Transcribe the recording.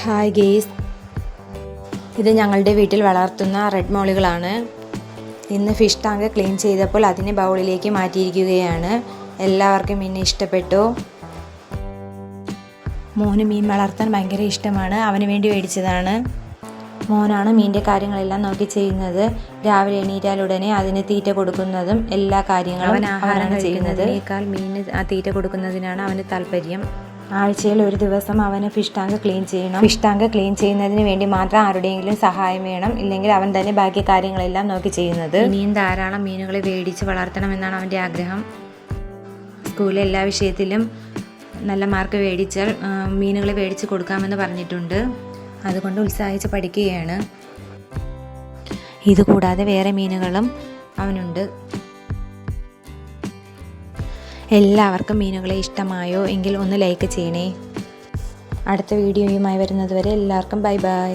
Hi guys ഇത് ഞങ്ങളുടെ വീട്ടിൽ വളർത്തുന്ന റെഡ് മോളുകളാണ്. ഇന്ന് ഫിഷ് ടാങ്ക് ക്ലീൻ ചെയ്തപ്പോൾ അതിനെ ബൗളിലേക്ക് മാറ്റിയിരിക്കുകയാണ്. എല്ലാവർക്കും ഇന്നെ ഇഷ്ടപ്പെട്ടു? മോന് മീൻ വളർത്താൻ ഭയങ്കര ഇഷ്ടമാണ്. അവന് വേണ്ടി മേടിച്ചതാണ്. മോനാണ് മീന്റെ കാര്യങ്ങളെല്ലാം നോക്കി ചെയ്യുന്നത്. രാവിലെ എണീറ്റാലുടനെ അതിന് തീറ്റ കൊടുക്കുന്നതും എല്ലാ കാര്യങ്ങളും അവൻ ആഹാരമാണ് ചെയ്യുന്നത്. മീനിന് ആ തീറ്റ കൊടുക്കുന്നതിനാണ് അവന് താല്പര്യം. ആഴ്ചയിൽ ഒരു ദിവസം അവന് ഫിഷ് ടാങ്ക് ക്ലീൻ ചെയ്യണം. ഫിഷ് ടാങ്ക് ക്ലീൻ ചെയ്യുന്നതിന് വേണ്ടി മാത്രം ആരുടെയെങ്കിലും സഹായം വേണം. ഇല്ലെങ്കിൽ അവൻ തന്നെ ബാക്കി കാര്യങ്ങളെല്ലാം നോക്കി ചെയ്യുന്നത്. ഇനിയും ധാരാളം മീനുകളെ വേടിച്ച് വളർത്തണമെന്നാണ് അവന്റെ ആഗ്രഹം. സ്കൂളിലെ എല്ലാ വിഷയത്തിലും നല്ല മാർക്ക് മേടിച്ചാൽ മീനുകളെ മേടിച്ച് കൊടുക്കാമെന്ന് പറഞ്ഞിട്ടുണ്ട്. അതുകൊണ്ട് ഉത്സാഹിച്ച് പഠിക്കുകയാണ്. ഇതുകൂടാതെ വേറെ മീനുകളും അവനുണ്ട്. എല്ലാവർക്കും മീനുകളെ ഇഷ്ടമായോ? എങ്കിൽ ഒന്ന് ലൈക്ക് ചെയ്യണേ. അടുത്ത വീഡിയോയുമായി വരുന്നതുവരെ എല്ലാവർക്കും ബൈ ബൈ